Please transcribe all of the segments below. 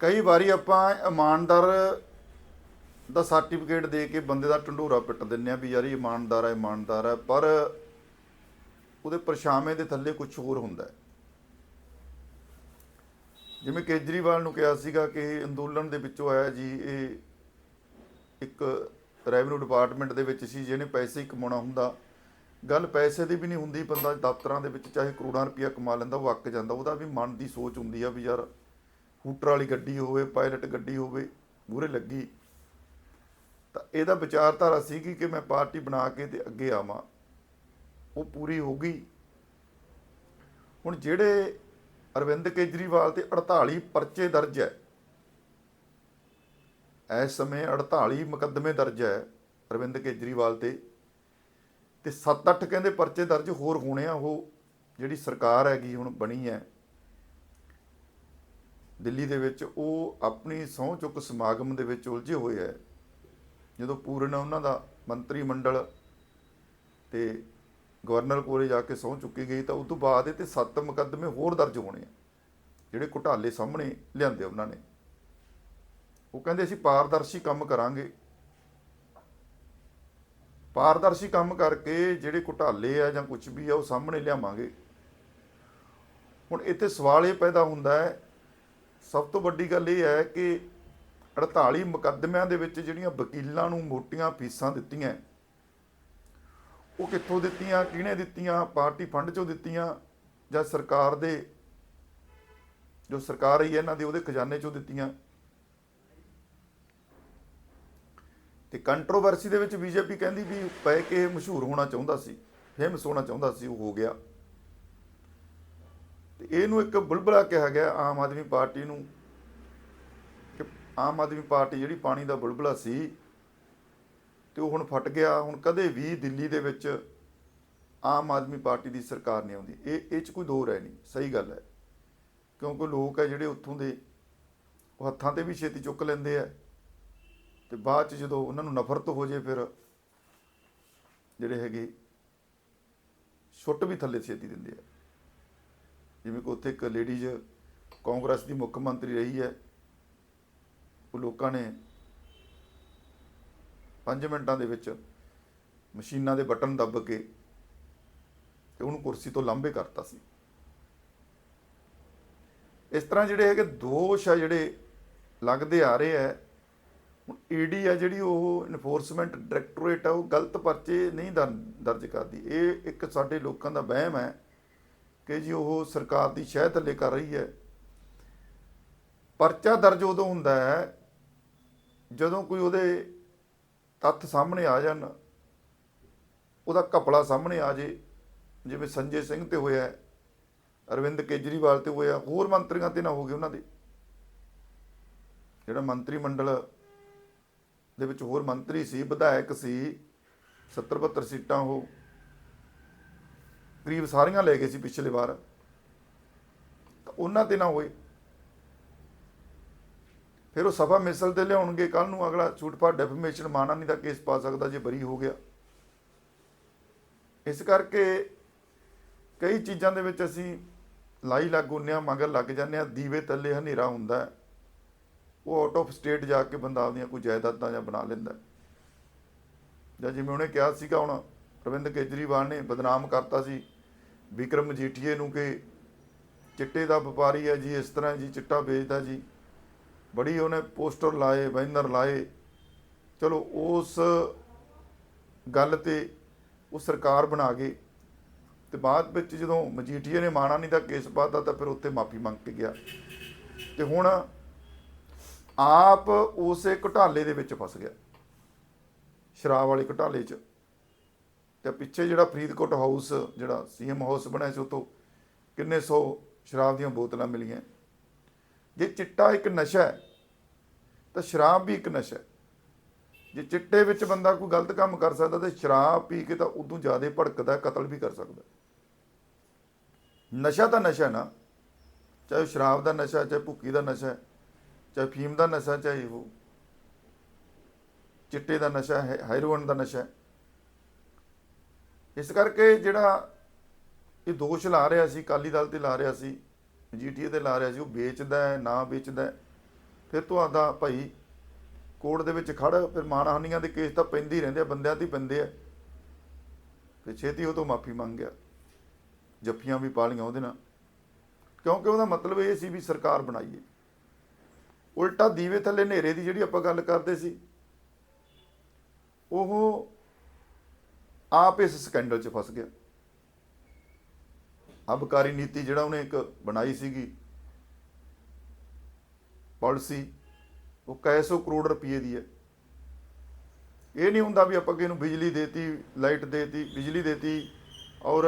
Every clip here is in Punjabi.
ਕਈ ਵਾਰੀ ਆਪਾਂ ਇਮਾਨਦਾਰ ਦਾ ਸਰਟੀਫਿਕੇਟ ਦੇ ਕੇ ਬੰਦੇ ਦਾ ਢੰਡੋਰਾ ਪਿੱਟ ਦਿੰਨੇ ਆ ਵੀ ਯਾਰ ਇਹ ਇਮਾਨਦਾਰ ਹੈ ਇਮਾਨਦਾਰ ਹੈ, ਪਰ ਉਹਦੇ ਪਰਛਾਵੇਂ ਦੇ ਥੱਲੇ ਕੁਝ ਹੋਰ ਹੁੰਦਾ ਹੈ। ਜਿਵੇਂ ਕੇਜਰੀਵਾਲ ਨੂੰ ਕਿਹਾ ਸੀਗਾ ਕਿ ਅੰਦੋਲਨ ਦੇ ਵਿੱਚੋਂ ਆਇਆ ਜੀ, ਇਹ ਇੱਕ ਰੈਵਨਿਊ ਡਿਪਾਰਟਮੈਂਟ ਦੇ ਵਿੱਚ ਸੀ, ਜਿਹਨੇ ਪੈਸੇ ਹੀ ਕਮਾਉਣਾ ਹੁੰਦਾ। ਗੱਲ ਪੈਸੇ ਦੀ ਵੀ ਨਹੀਂ ਹੁੰਦੀ, ਬੰਦਾ ਦਫ਼ਤਰਾਂ ਦੇ ਵਿੱਚ ਚਾਹੇ ਕਰੋੜਾਂ ਰੁਪਇਆ ਕਮਾ ਲੈਂਦਾ, ਉਹ ਅੱਕ ਜਾਂਦਾ। ਉਹਦਾ ਵੀ ਮਨ ਦੀ ਸੋਚ ਹੁੰਦੀ ਆ ਵੀ ਯਾਰ ਹੂਟਰ ਵਾਲੀ ਗੱਡੀ ਹੋਵੇ ਪਾਇਲਟ ਗੱਡੀ ਹੋਵੇ, ਮੂਹਰੇ ਲੱਗੀ। ਤਾਂ ਇਹਦਾ ਵਿਚਾਰਧਾਰਾ ਸੀਗੀ ਕਿ ਮੈਂ ਪਾਰਟੀ ਬਣਾ ਕੇ ਤੇ ਅੱਗੇ ਆਵਾਂ। ਉਹ ਪੂਰੀ ਹੋ ਗਈ। ਹੁਣ ਜਿਹੜੇ ਅਰਵਿੰਦ ਕੇਜਰੀਵਾਲ ਤੇ 48 ਪਰਚੇ ਦਰਜ ਹੈ, ਇਸ ਸਮੇਂ 48 ਮੁਕੱਦਮੇ ਦਰਜ ਹੈ ਅਰਵਿੰਦ ਕੇਜਰੀਵਾਲ ਤੇ। ਤੇ 7-8 ਕਹਿੰਦੇ ਪਰਚੇ ਦਰਜ ਹੋਰ ਹੋਣੇ ਆ, ਉਹ ਜਿਹੜੀ ਸਰਕਾਰ ਹੈਗੀ, ਹੁਣ ਬਣੀ ਹੈ ਦਿੱਲੀ ਦੇ ਵਿੱਚ ਉਹ ਆਪਣੀ ਸਹੁੰ ਚੁੱਕ ਸਮਾਗਮ ਦੇ ਵਿੱਚ ਉਲਝੇ ਹੋਏ ਹੈ। ਜਦੋਂ ਪੂਰਨ ਉਹਨਾਂ ਦਾ ਮੰਤਰੀ ਮੰਡਲ ਤੇ ਗਵਰਨਰ ਕੋਲੇ ਜਾ ਕੇ ਸਹੁੰ ਚੁੱਕੀ ਗਈ ਤਾਂ ਉਸ ਤੋਂ ਬਾਅਦ ਇਹ ਤੇ ਸੱਤ ਮੁਕੱਦਮੇ ਹੋਰ ਦਰਜ ਹੋਣੇ ਆ, ਜਿਹੜੇ ਘੁਟਾਲੇ ਸਾਹਮਣੇ ਲਿਆਂਦੇ ਉਹਨਾਂ ਨੇ। ਉਹ ਕਹਿੰਦੇ ਅਸੀਂ ਪਾਰਦਰਸ਼ੀ ਕੰਮ ਕਰਾਂਗੇ। ਪਾਰਦਰਸ਼ੀ ਕੰਮ ਕਰਕੇ ਜਿਹੜੇ ਘੁਟਾਲੇ ਆ ਜਾਂ ਕੁਝ ਵੀ ਆ ਉਹ ਸਾਹਮਣੇ ਲਿਆਵਾਂਗੇ। ਹੁਣ ਇੱਥੇ ਸਵਾਲ ਇਹ ਪੈਦਾ ਹੁੰਦਾ ਹੈ ਸਭ ਤੋਂ ਵੱਡੀ ਗੱਲ ਇਹ ਹੈ ਕਿ 48 ਮੁਕੱਦਮਿਆਂ ਦੇ ਵਿੱਚ ਜਿਹੜੀਆਂ ਵਕੀਲਾਂ ਨੂੰ ਮੋਟੀਆਂ ਫੀਸਾਂ ਦਿੱਤੀਆਂ, ਉਹ ਕਿੱਥੋਂ ਦਿੱਤੀਆਂ, ਕਿਹਨੇ ਦਿੱਤੀਆਂ, ਪਾਰਟੀ ਫੰਡ ਚੋਂ ਦਿੱਤੀਆਂ ਜਾਂ ਸਰਕਾਰ ਦੇ, ਜੋ ਸਰਕਾਰ ਹੀ ਹੈ ਇਹਨਾਂ ਦੇ ਉਹਦੇ ਖਜ਼ਾਨੇ ਚੋਂ ਦਿੱਤੀਆਂ। ਤੇ ਕੰਟਰੋਵਰਸੀ ਦੇ ਵਿੱਚ ਬੀਜੇਪੀ ਕਹਿੰਦੀ ਵੀ ਪੈ ਕੇ ਮਸ਼ਹੂਰ ਹੋਣਾ ਚਾਹੁੰਦਾ ਸੀ ਫੇਮਸ ਹੋਣਾ ਚਾਹੁੰਦਾ ਸੀ, ਉਹ ਹੋ ਗਿਆ। ਤੇ ਇਹਨੂੰ ਇੱਕ ਬੁਲਬੁਲਾ ਕਿਹਾ ਗਿਆ ਆਮ ਆਦਮੀ ਪਾਰਟੀ ਨੂੰ ਕਿ ਆਮ ਆਦਮੀ ਪਾਰਟੀ ਜਿਹੜੀ ਪਾਣੀ ਦਾ ਬੁਲਬੁਲਾ ਸੀ ਤੇ ਉਹ ਹੁਣ ਫਟ ਗਿਆ, ਹੁਣ ਕਦੇ ਵੀ ਦਿੱਲੀ ਦੇ ਵਿੱਚ ਆਮ ਆਦਮੀ ਪਾਰਟੀ ਦੀ ਸਰਕਾਰ ਨਹੀਂ ਆਉਂਦੀ। ਇਹ ਇਹ ਚ ਕੋਈ ਦੋ ਰਹਿ ਨਹੀਂ, ਸਹੀ ਗੱਲ ਹੈ। ਕਿਉਂਕਿ ਲੋਕ ਹੈ ਜਿਹੜੇ ਉੱਥੋਂ ਦੇ, ਉਹ ਹੱਥਾਂ ਤੇ ਵੀ ਛੇਤੀ ਚੁੱਕ ਲੈਂਦੇ ਆ ਤੇ ਬਾਅਦ ਚ ਜਦੋਂ ਉਹਨਾਂ ਨੂੰ ਨਫ਼ਰਤ ਹੋ ਜੇ ਫਿਰ ਜਿਹੜੇ ਹੈਗੇ ਛੁੱਟ ਵੀ ਥੱਲੇ ਛੇਤੀ ਦਿੰਦੇ ਆ। ਜਿਵੇਂ ਕਿ ਉੱਥੇ ਇੱਕ ਲੇਡੀਜ਼ ਕਾਂਗਰਸ ਦੀ ਮੁੱਖ ਮੰਤਰੀ ਰਹੀ ਹੈ। ਉਹ ਲੋਕਾਂ ਨੇ 5 ਮਿੰਟਾਂ ਦੇ ਵਿੱਚ ਮਸ਼ੀਨਾਂ ਦੇ ਬਟਨ ਦੱਬ ਕੇ ਤੇ ਉਹਨੂੰ ਕੁਰਸੀ ਤੋਂ ਲਾਂਭੇ ਕਰਤਾ ਸੀ। ਇਸ ਤਰ੍ਹਾਂ ਜਿਹੜੇ ਹੈਗੇ ਦੋਸ਼ ਆ ਜਿਹੜੇ ਲੱਗਦੇ ਆ ਰਹੇ ਆ, ਹੁਣ ਈਡੀ ਆ ਜਿਹੜੀ ਉਹ ਇਨਫੋਰਸਮੈਂਟ ਡਾਇਰੈਕਟੋਰੇਟ ਆ, ਉਹ ਗਲਤ ਪਰਚੇ ਨਹੀਂ ਦਰ- ਦਰਜ ਕਰਦੀ। ਇਹ ਇੱਕ ਸਾਡੇ ਲੋਕਾਂ ਦਾ ਵਹਿਮ ਹੈ। ਕਿ ਜੀ ਉਹ ਸਰਕਾਰ ਦੀ ਸ਼ਹਿ ਥੱਲੇ ਕਰ ਰਹੀ ਹੈ। ਪਰਚਾ ਦਰਜ ਉਦੋਂ ਹੁੰਦਾ ਹੈ ਜਦੋਂ ਕੋਈ ਉਹਦੇ ਤੱਥ ਸਾਹਮਣੇ ਆ ਜਾਣ, ਉਹਦਾ ਕਪੜਾ ਸਾਹਮਣੇ ਆ ਜੇ, ਜਿਵੇਂ ਸੰਜੇ ਸਿੰਘ ਤੇ ਹੋਇਆ ਅਰਵਿੰਦ ਕੇਜਰੀਵਾਲ ਤੇ ਹੋਇਆ, ਹੋਰ ਮੰਤਰੀਆਂ ਤੇ ਨਾ ਹੋ ਗਏ ਉਹਨਾਂ ਦੇ। ਜਿਹੜਾ ਮੰਤਰੀ ਮੰਡਲ ਦੇ ਵਿੱਚ ਹੋਰ ਮੰਤਰੀ ਸੀ, ਵਿਧਾਇਕ ਸੀ 70 72 ਸੀਟਾਂ ਉਹ ਕਰੀਬ ਸਾਰੀਆਂ ਲੈ ਗਏ ਸੀ ਪਿਛਲੇ ਵਾਰ। ਤਾਂ ਉਹਨਾਂ ਤੇ ਨਾ ਹੋਏ। ਫਿਰ ਉਹ ਸਭਾ ਮਿਸਲ ਤੇ ਲਿਆਉਣਗੇ ਕੱਲ ਨੂੰ ਅਗਲਾ ਛੂਟਪਾਟ ਡੈਫੇਮੇਸ਼ਨ ਮਾਨਾਨੀ ਦਾ ਕੇਸ ਪਾ ਸਕਦਾ ਜੇ ਬਰੀ ਹੋ ਗਿਆ। ਇਸ ਕਰਕੇ ਕਈ ਚੀਜ਼ਾਂ ਦੇ ਵਿੱਚ ਅਸੀਂ ਲਾਈ ਲੱਗ ਹੁੰਨੇ ਆ ਮਗਰ ਲੱਗ ਜਾਂਦੇ ਆ ਦੀਵੇ ਤੱਲੇ ਹਨੇਰਾ ਹੁੰਦਾ ਉਹ ਆਊਟ ਆਫ ਸਟੇਟ ਜਾ ਕੇ ਬੰਦਾ ਆਪਦੀਆਂ ਕੋਈ ਜਾਇਦਾਦਾਂ ਜਾਂ ਬਣਾ ਲੈਂਦਾ ਜਾਂ ਜਿਵੇਂ ਉਹਨੇ ਕਿਹਾ ਸੀਗਾ, ਹੁਣ ਅਰਵਿੰਦ ਕੇਜਰੀਵਾਲ ਨੇ ਬਦਨਾਮ ਕਰਤਾ ਸੀ। ਵਿਕਰਮ ਮਜੀਠੀਏ ਨੂੰ ਕਿ ਚਿੱਟੇ ਦਾ ਵਪਾਰੀ ਹੈ ਜੀ, ਇਸ ਤਰ੍ਹਾਂ ਜੀ, ਚਿੱਟਾ ਵੇਚਦਾ ਜੀ। ਬੜੀ ਉਹਨੇ ਪੋਸਟਰ ਲਾਏ, ਬੈਨਰ ਲਾਏ। ਚਲੋ, ਉਸ ਗੱਲ ਤੇ ਉਹ ਸਰਕਾਰ ਬਣਾ ਗਈ ਤੇ ਬਾਅਦ ਵਿੱਚ ਜਦੋਂ ਮਜੀਠੀਏ ਨੇ ਮਾਣਾਨੀ ਦਾ ਕੇਸ ਪਾਤਾ ਤਾਂ ਫਿਰ ਉੱਥੇ ਮਾਫੀ ਮੰਗ ਕੇ ਗਿਆ। ਤੇ ਹੁਣ ਆਪ ਉਸੇ ਘੁਟਾਲੇ ਦੇ ਵਿੱਚ ਫਸ ਗਿਆ। ਸ਼ਰਾਬ ਵਾਲੇ ਘੁਟਾਲੇ 'ਚ। ਤੇ ਪਿੱਛੇ ਜਿਹੜਾ ਫਰੀਦਕੋਟ ਹਾਊਸ ਜਿਹੜਾ ਸੀਐਮ ਹਾਊਸ ਬਣਿਆ ਸੀ ਉਤੋਂ ਕਿੰਨੇ ਸੌ ਸ਼ਰਾਬ ਦੀਆਂ ਬੋਤਲਾਂ ਮਿਲੀਆਂ। ਜੇ ਚਿੱਟਾ ਇੱਕ ਨਸ਼ਾ ਹੈ ਤਾਂ ਸ਼ਰਾਬ ਵੀ ਇੱਕ ਨਸ਼ਾ ਹੈ। ਜੇ ਚਿੱਟੇ ਵਿੱਚ ਬੰਦਾ ਕੋਈ ਗਲਤ ਕੰਮ ਕਰ ਸਕਦਾ ਤੇ ਸ਼ਰਾਬ ਪੀ ਕੇ ਤਾਂ ਉਦੋਂ ਜ਼ਿਆਦਾ ਭੜਕਦਾ ਕਤਲ ਵੀ ਕਰ ਸਕਦਾ ਨਸ਼ਾ ਤਾਂ ਨਸ਼ਾ ਨਾ। ਚਾਹੇ ਉਹ ਸ਼ਰਾਬ ਦਾ ਨਸ਼ਾ ਚਾਹੇ ਭੁੱਕੀ ਦਾ ਨਸ਼ਾ ਹੈ, ਚਾਹੇ ਫੀਮ ਦਾ ਨਸ਼ਾ ਚਾਹੇ ਉਹ ਚਿੱਟੇ ਦਾ ਨਸ਼ਾ ਹੈ ਹੈਰੋਇਨ ਦਾ ਨਸ਼ਾ ਹੈ। ਇਸ ਕਰਕੇ ਜਿਹੜਾ ਇਹ ਦੋਸ਼ ਲਾ ਰਿਹਾ ਸੀ ਕਾਲੀ ਦਲ ਤੇ ਲਾ ਰਿਹਾ ਸੀ ਜੀਟੀਏ ਤੇ ਲਾ ਰਿਹਾ ਸੀ, ਉਹ ਵੇਚਦਾ ਹੈ, ਨਾ ਵੇਚਦਾ ਫਿਰ ਤੁਹਾਡਾ ਭਾਈ ਕੋਰਟ ਦੇ ਵਿੱਚ ਖੜ, ਫਿਰ ਮਾਨਹਾਨੀਆਂ ਦੇ ਕੇਸ ਤਾਂ ਪੈਂਦੇ ਹੀ ਰਹਿੰਦੇ ਆ, ਬੰਦਿਆਂ ਤੇ ਹੀ ਪੈਂਦੇ ਆ। ਫਿਰ ਛੇਤੀ ਉਹ ਤੋਂ ਮਾਫੀ ਮੰਗ ਗਿਆ। ਜੱਫੀਆਂ ਵੀ ਪਾ ਲਈਆਂ ਉਹਦੇ ਨਾਲ। ਕਿਉਂਕਿ ਉਹਦਾ ਮਤਲਬ ਇਹ ਸੀ ਵੀ ਸਰਕਾਰ ਬਣਾਈਏ। ਉਲਟਾ ਦੀਵੇ ਥੱਲੇ ਹਨੇਰੇ ਦੀ ਜਿਹੜੀ ਆਪਾਂ ਗੱਲ ਕਰਦੇ ਸੀ, ਉਹ ਆਪ ਇਸ ਸਕੈਂਡਲ 'ਚ ਫਸ ਗਿਆ। ਅਬਕਾਰੀ ਨੀਤੀ ਜਿਹੜਾ ਉਹਨੇ ਇੱਕ ਬਣਾਈ ਸੀਗੀ ਪਾਲਿਸੀ ਉਹ ਕਈ ਸੌ ਕਰੋੜ ਰੁਪਏ ਦੀ ਹੈ। ਇਹ ਨਹੀਂ ਹੁੰਦਾ ਵੀ ਆਪਾਂ ਕਿਸੇ ਨੂੰ ਬਿਜਲੀ ਦੇਤੀ ਲਾਈਟ ਦੇਤੀ ਬਿਜਲੀ ਦੇਤੀ ਔਰ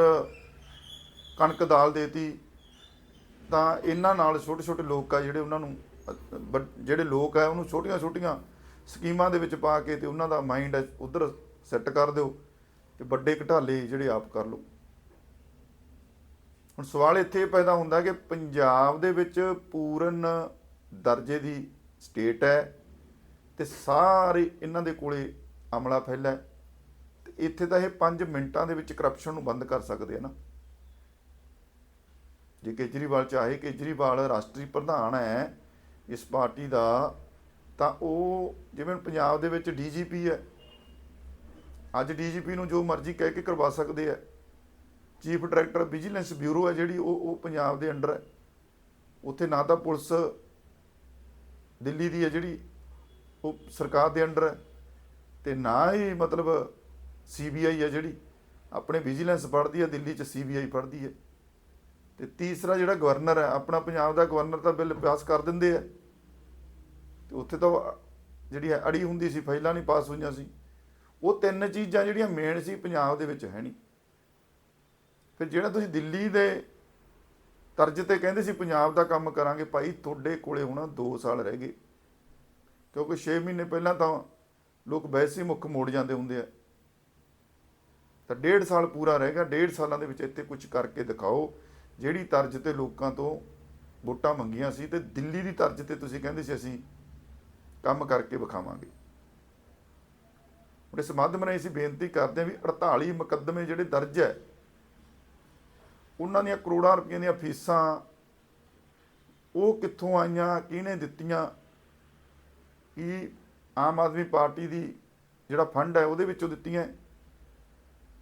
ਕਣਕ ਦਾਲ ਦੇਤੀ ਤਾਂ ਇਹਨਾਂ ਨਾਲ ਛੋਟੇ ਛੋਟੇ ਲੋਕ ਆ ਜਿਹੜੇ ਉਹਨਾਂ ਨੂੰ ਅ, ਜਿਹੜੇ ਲੋਕ ਆ ਉਹਨੂੰ ਛੋਟੀਆਂ ਛੋਟੀਆਂ ਸਕੀਮਾਂ ਦੇ ਵਿੱਚ ਪਾ ਕੇ ਤੇ ਉਹਨਾਂ ਦਾ ਮਾਈਂਡ ਉਧਰ ਸੈੱਟ ਕਰ ਦਿਓ। ਤੇ ਵੱਡੇ ਘਟਾਲੇ ਜਿਹੜੇ ਆਪ ਕਰ ਲਓ। ਹੁਣ ਸਵਾਲ ਇੱਥੇ ਪੈਦਾ ਹੁੰਦਾ ਕਿ ਪੰਜਾਬ ਦੇ ਵਿੱਚ ਪੂਰਨ ਦਰਜੇ ਦੀ ਸਟੇਟ ਹੈ ਤੇ ਸਾਰੇ ਇਹਨਾਂ ਦੇ ਕੋਲੇ ਅਮਲਾ ਫੈਲਾ ਹੈ ਤੇ ਇੱਥੇ ਤਾਂ ਇਹ 5 ਮਿੰਟਾਂ ਦੇ ਵਿੱਚ ਕਰਪਸ਼ਨ ਨੂੰ ਬੰਦ ਕਰ ਸਕਦੇ ਆ ਨਾ। ਜੇ ਕੇਜਰੀਵਾਲ ਚਾਹੇ, ਕੇਜਰੀਵਾਲ ਰਾਸ਼ਟਰੀ ਪ੍ਰਧਾਨ ਹੈ ਇਸ ਪਾਰਟੀ ਦਾ, ਤਾਂ ਉਹ ਜਿਵੇਂ ਪੰਜਾਬ ਦੇ ਵਿੱਚ ਡੀਜੀਪੀ ਹੈ ਅੱਜ ਡੀਜੀਪੀ ਨੂੰ ਜੋ ਮਰਜ਼ੀ ਕਹਿ ਕੇ ਕਰਵਾ ਸਕਦੇ ਆ। ਚੀਫ ਡਾਇਰੈਕਟਰ ਵਿਜੀਲੈਂਸ ਬਿਊਰੋ ਹੈ ਜਿਹੜੀ ਉਹ ਉਹ ਪੰਜਾਬ ਦੇ ਅੰਡਰ ਹੈ ਉੱਥੇ ਨਾ ਤਾਂ ਪੁਲਿਸ ਦਿੱਲੀ ਦੀ ਹੈ ਜਿਹੜੀ ਉਹ ਸਰਕਾਰ ਦੇ ਅੰਡਰ ਹੈ ਤੇ ਨਾ ਹੀ ਮਤਲਬ ਸੀਬੀਆਈ ਹੈ ਜਿਹੜੀ ਆਪਣੇ ਵਿਜੀਲੈਂਸ ਪੜ੍ਹਦੀ ਹੈ ਦਿੱਲੀ 'ਚ ਸੀਬੀਆਈ ਪੜ੍ਹਦੀ ਹੈ ਤੇ ਤੀਸਰਾ ਜਿਹੜਾ ਗਵਰਨਰ ਹੈ ਆਪਣਾ ਪੰਜਾਬ ਦਾ ਗਵਰਨਰ ਤਾਂ ਬਿੱਲ ਪਾਸ ਕਰ ਦਿੰਦੇ ਆ। ਤੇ ਉੱਥੇ ਤਾਂ ਜਿਹੜੀ ਅੜੀ ਹੁੰਦੀ ਸੀ, ਫਾਈਲਾਂ ਨਹੀਂ ਪਾਸ ਹੋਈਆਂ ਸੀ। ਉਹ ਤਿੰਨ ਚੀਜ਼ਾਂ ਜਿਹੜੀਆਂ ਮੇਨ ਸੀ, ਪੰਜਾਬ ਦੇ ਵਿੱਚ ਹੈ ਨਹੀਂ। ਫਿਰ ਜਿਹੜਾ ਤੁਸੀਂ ਦਿੱਲੀ ਦੇ ਤਰਜ ਤੇ ਕਹਿੰਦੇ ਸੀ, ਪੰਜਾਬ ਦਾ ਕੰਮ ਕਰਾਂਗੇ, ਭਾਈ ਤੁਹਾਡੇ ਕੋਲੇ ਹੁਣ 2 ਸਾਲ ਰਹਿ ਗਏ। ਕਿਉਂਕਿ 6 ਮਹੀਨੇ ਪਹਿਲਾਂ ਤਾਂ ਲੋਕ ਵੈਸੇ ਹੀ ਮੁੱਖ ਮੋੜ ਜਾਂਦੇ ਹੁੰਦੇ ਆ। ਤਾਂ ਡੇਢ ਸਾਲ ਪੂਰਾ ਰਹਿ ਗਿਆ, ਡੇਢ ਸਾਲਾਂ ਦੇ ਵਿੱਚ ਇੱਥੇ ਕੁਝ ਕਰਕੇ ਦਿਖਾਓ, ਜਿਹੜੀ ਤਰਜ ਤੇ ਲੋਕਾਂ ਤੋਂ ਵੋਟਾਂ ਮੰਗੀਆਂ ਸੀ ਤੇ ਦਿੱਲੀ ਦੀ ਤਰਜ ਤੇ ਤੁਸੀਂ ਕਹਿੰਦੇ ਸੀ, ਅਸੀਂ ਕੰਮ ਕਰਕੇ ਵਿਖਾਵਾਂਗੇ। ਹੁਣ ਇਸ ਮਾਧਿਅਮ ਰਾਹੀਂ ਅਸੀਂ ਬੇਨਤੀ ਕਰਦੇ ਹਾਂ ਵੀ 48 ਮੁਕੱਦਮੇ ਜਿਹੜੇ ਦਰਜ ਹੈ, ਉਹਨਾਂ ਦੀਆਂ ਕਰੋੜਾਂ ਰੁਪਈਆਂ ਦੀਆਂ ਫੀਸਾਂ, ਉਹ ਕਿੱਥੋਂ ਆਈਆਂ, ਕਿਹਨੇ ਦਿੱਤੀਆਂ, ਕੀ ਆਮ ਆਦਮੀ ਪਾਰਟੀ ਦੀ ਜਿਹੜਾ ਫੰਡ ਹੈ ਉਹਦੇ ਵਿੱਚੋਂ ਦਿੱਤੀਆਂ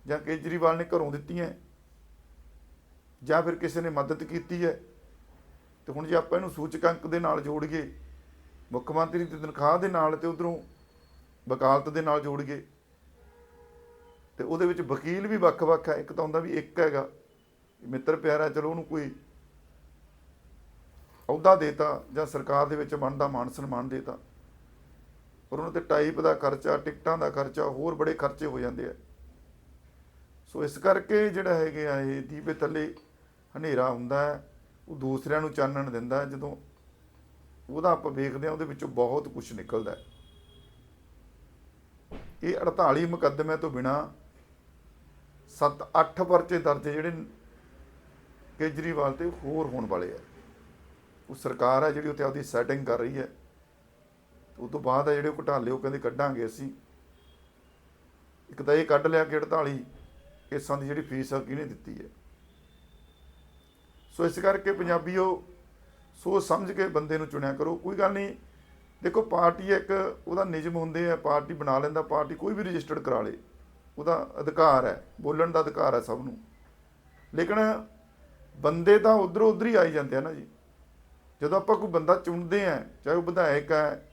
ਜਾਂ ਕੇਜਰੀਵਾਲ ਨੇ ਘਰੋਂ ਦਿੱਤੀਆਂ ਜਾਂ ਫਿਰ ਕਿਸੇ ਨੇ ਮਦਦ ਕੀਤੀ ਹੈ। ਤੇ ਹੁਣ ਜੇ ਆਪਾਂ ਇਹਨੂੰ ਸੂਚਕਾਂਕ ਦੇ ਨਾਲ ਜੋੜੀਏ, ਮੁੱਖ ਮੰਤਰੀ ਦੀ ਤਨਖਾਹ ਦੇ ਨਾਲ ਤੇ ਉਧਰੋਂ ਵਕਾਲਤ ਦੇ ਨਾਲ ਜੋੜ ਗਏ। ਤੇ ਉਹਦੇ ਵਿੱਚ ਵਕੀਲ ਵੀ ਵੱਖ-ਵੱਖ ਹੈ ਇੱਕ ਤਾਂ ਹੁੰਦਾ ਵੀ ਇੱਕ ਹੈਗਾ। ਮਿੱਤਰ ਪਿਆਰਾ, ਚਲੋ ਉਹਨੂੰ ਕੋਈ ਅਹੁਦਾ ਦੇਤਾ ਜਾਂ ਸਰਕਾਰ ਦੇ ਵਿੱਚ ਬਣਦਾ ਮਾਨ ਸਨਮਾਨ ਦੇਤਾ। ਪਰ ਉਹਨਾਂ ਤੇ ਟਾਈਪ ਦਾ ਖਰਚਾ, ਟਿਕਟਾਂ ਦਾ ਖਰਚਾ, ਹੋਰ ਬੜੇ ਖਰਚੇ ਹੋ ਜਾਂਦੇ ਆ। ਸੋ ਇਸ ਕਰਕੇ ਜਿਹੜਾ ਹੈਗੇ ਆ, ਇਹ ਦੀਵੇ ਥੱਲੇ ਹਨੇਰਾ ਹੁੰਦਾ ਹੈ। ਉਹ ਦੂਸਰਿਆਂ ਨੂੰ ਚਾਨਣ ਦਿੰਦਾ ਜਦੋਂ ਉਹਦਾ ਆਪਾਂ ਵੇਖਦੇ ਆ ਉਹਦੇ ਵਿੱਚੋਂ ਬਹੁਤ ਕੁਝ ਨਿਕਲਦਾ ਹੈ। ਇਹ 48 ਮੁਕੱਦਮੇ ਤੋਂ ਬਿਨਾ 7-8 ਪਰਚੇ ਦਰਜ ਜਿਹੜੇ ਕੇਜਰੀਵਾਲ ਤੇ ਹੋਰ ਹੋਣ ਵਾਲੇ ਆ। ਉਹ ਸਰਕਾਰ ਹੈ ਜਿਹੜੀ ਉੱਥੇ ਆਪਦੀ ਸੈਟਿੰਗ ਕਰ ਰਹੀ ਹੈ। ਉਹ ਤੋਂ ਬਾਅਦ ਆ ਜਿਹੜੇ ਉਹ ਘਟਾਲੇ, ਉਹ ਕਹਿੰਦੇ ਕੱਢਾਂਗੇ ਅਸੀਂ। ਇੱਕ ਤਾਂ ਇਹ ਕੱਢ ਲਿਆ ਕਿ 48 ਕੇਸਾਂ ਦੀ ਜਿਹੜੀ ਫੀਸ ਆ ਕਿਹਨੇ ਦਿੱਤੀ ਹੈ? ਸੋ ਇਸ ਕਰਕੇ ਪੰਜਾਬੀਓ ਸੋਚ ਸਮਝ ਕੇ ਬੰਦੇ ਨੂੰ ਚੁਣਿਆ ਕਰੋ। ਕੋਈ ਗੱਲ ਨਹੀਂ ਦੇਖੋ ਪਾਰਟੀ ਇੱਕ, ਉਹਦਾ ਨਿਯਮ ਹੁੰਦੇ ਆ, ਪਾਰਟੀ ਬਣਾ ਲੈਂਦਾ, ਪਾਰਟੀ ਕੋਈ ਵੀ ਰਜਿਸਟਰਡ ਕਰਾ ਲੇ। ਉਹਦਾ ਅਧਿਕਾਰ ਹੈ, ਬੋਲਣ ਦਾ ਅਧਿਕਾਰ ਹੈ ਸਭ ਨੂੰ। ਲੇਕਿਨ ਬੰਦੇ ਤਾਂ ਉਧਰੋਂ ਉਧਰ ਹੀ ਆਈ ਜਾਂਦੇ ਆ ਨਾ ਜੀ। ਜਦੋਂ ਆਪਾਂ ਕੋਈ ਬੰਦਾ ਚੁਣਦੇ ਆ, ਚਾਹੇ ਉਹ ਵਿਧਾਇਕ ਹੈ,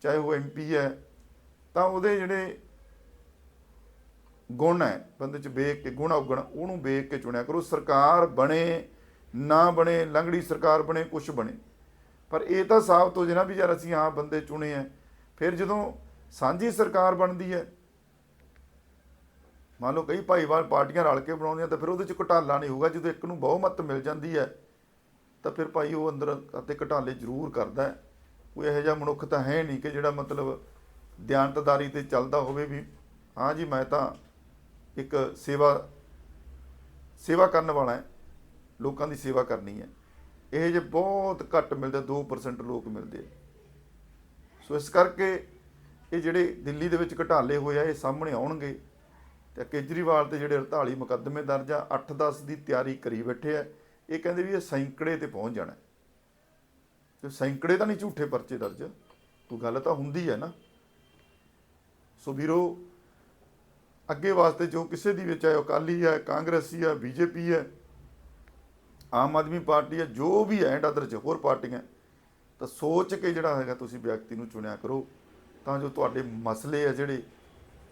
ਚਾਹੇ ਉਹ ਐਮਪੀ ਹੈ, ਤਾਂ ਉਹਦੇ ਜਿਹੜੇ ਗੁਣ ਹੈ, ਬੰਦੇ ਚ ਵੇਖ ਕੇ ਗੁਣ ਔਗਣ, ਉਹਨੂੰ ਵੇਖ ਕੇ ਚੁਣਿਆ ਕਰੋ। ਸਰਕਾਰ ਬਣੇ, ਨਾ ਬਣੇ ਲੰਗੜੀ ਸਰਕਾਰ ਬਣੇ, ਕੁਛ ਬਣੇ। ਪਰ ਇਹ ਤਾਂ ਸਾਫ਼ ਹੋ ਜਾਣਾ ਵੀ ਯਾਰ ਅਸੀਂ ਆਹ ਬੰਦੇ ਚੁਣੇ ਆ ਫਿਰ ਜਦੋਂ ਸਾਂਝੀ ਸਰਕਾਰ ਬਣਦੀ ਹੈ ਮੰਨ ਲਓ ਕਈ ਭਾਈਵਾਲ ਪਾਰਟੀਆਂ ਰਲ ਕੇ ਬਣਾਉਂਦੀਆਂ ਤਾਂ ਫਿਰ ਉਹਦੇ ਚ ਘਟਾਲਾ ਨਹੀਂ ਹੋਊਗਾ, ਜਦੋਂ ਇੱਕ ਨੂੰ ਬਹੁਮਤ ਮਿਲ ਜਾਂਦੀ ਹੈ ਤਾਂ ਫਿਰ ਭਾਈ ਉਹ ਅੰਦਰ ਅਤੇ ਘਟਾਲੇ ਜ਼ਰੂਰ ਕਰਦਾ ਕੋਈ ਇਹੋ ਜਿਹਾ ਮਨੁੱਖ ਤਾਂ ਹੈ ਨਹੀਂ ਕਿ ਜਿਹੜਾ ਮਤਲਬ ਦਿਆਨਤਦਾਰੀ ਤੇ ਚੱਲਦਾ ਹੋਵੇ ਵੀ, ਹਾਂ ਜੀ ਮੈਂ ਤਾਂ ਇੱਕ ਸੇਵਾ ਸੇਵਾ ਕਰਨ ਵਾਲਾ ਹੈ ਲੋਕਾਂ ਦੀ ਸੇਵਾ ਕਰਨੀ ਹੈ ਇਹ ਜੇ ਬਹੁਤ ਘੱਟ ਮਿਲਦੇ 2% ਲੋਕ ਮਿਲਦੇ ਸੋ ਇਸ ਕਰਕੇ ਇਹ ਜਿਹੜੇ ਦਿੱਲੀ ਦੇ ਵਿੱਚ ਘਟਾਲੇ ਹੋਏ ਆ, ਇਹ ਸਾਹਮਣੇ ਆਉਣਗੇ ਤੇ ਕੇਜਰੀਵਾਲ ਤੇ ਜਿਹੜੇ 48 ਮੁਕੱਦਮੇ ਦਰਜ ਆ 8-10 ਦੀ ਤਿਆਰੀ ਕਰੀ ਬੈਠੇ ਆ। ਇਹ ਕਹਿੰਦੇ ਵੀ ਇਹ ਸੈਂਕੜੇ ਤੇ ਪਹੁੰਚ ਜਾਣਾ। ਤੇ ਸੈਂਕੜੇ ਤਾਂ ਨਹੀਂ ਝੂਠੇ ਪਰਚੇ ਦਰਜ। ਕੋਈ ਗੱਲ ਤਾਂ ਹੁੰਦੀ ਹੈ ਨਾ। ਸੋ ਵੀਰੋ, ਅੱਗੇ ਵਾਸਤੇ ਜੋ ਕਿਸੇ ਦੀ ਵਿੱਚ ਹੈ ਅਕਾਲੀ ਹੈ ਕਾਂਗਰਸੀ ਹੈ ਬੀਜੇਪੀ ਹੈ ਆਮ ਆਦਮੀ ਪਾਰਟੀ ਹੈ ਜੋ ਵੀ ਹੈ ਅਦਰ ਚ, ਹੋਰ ਪਾਰਟੀਆਂ, ਤਾਂ ਸੋਚ ਕੇ ਜਿਹੜਾ ਹੈਗਾ ਤੁਸੀਂ ਵਿਅਕਤੀ ਨੂੰ ਚੁਣਿਆ ਕਰੋ, ਤਾਂ ਜੋ ਤੁਹਾਡੇ ਮਸਲੇ ਆ ਜਿਹੜੇ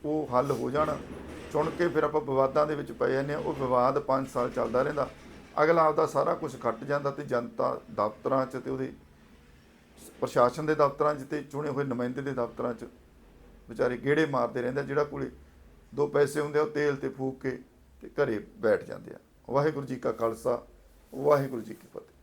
ਉਹ ਹੱਲ ਹੋ ਜਾਣ। ਚੁਣ ਕੇ ਫਿਰ ਆਪਾਂ ਵਿਵਾਦਾਂ ਦੇ ਵਿੱਚ ਪਏ ਜਾਂਦੇ ਹਾਂ, ਉਹ ਵਿਵਾਦ 5 ਸਾਲ ਚੱਲਦਾ ਰਹਿੰਦਾ। ਅਗਲਾ ਆਪਦਾ ਸਾਰਾ ਕੁਝ ਖੱਟ ਜਾਂਦਾ ਤੇ ਜਨਤਾ ਦਫ਼ਤਰਾਂ 'ਚ ਤੇ ਉਹਦੇ ਪ੍ਰਸ਼ਾਸਨ ਦੇ ਦਫ਼ਤਰਾਂ 'ਚ ਤੇ ਚੁਣੇ ਹੋਏ ਨੁਮਾਇੰਦੇ ਦੇ ਦਫ਼ਤਰਾਂ 'ਚ ਵਿਚਾਰੇ ਗੇੜੇ ਮਾਰਦੇ ਰਹਿੰਦੇ ਆ। ਜਿਹੜਾ ਕੋਲੇ ਦੋ ਪੈਸੇ ਹੁੰਦੇ ਆ, ਉਹ ਤੇਲ ਤੇ ਫੂਕ ਕੇ ਤੇ ਘਰੇ ਬੈਠ ਜਾਂਦੇ ਆ। ਵਾਹਿਗੁਰੂ ਜੀ ਕਾ ਖਾਲਸਾ। ਵਾਹਿਗੁਰੂ ਜੀ ਕੀ ਫਤਿਹ।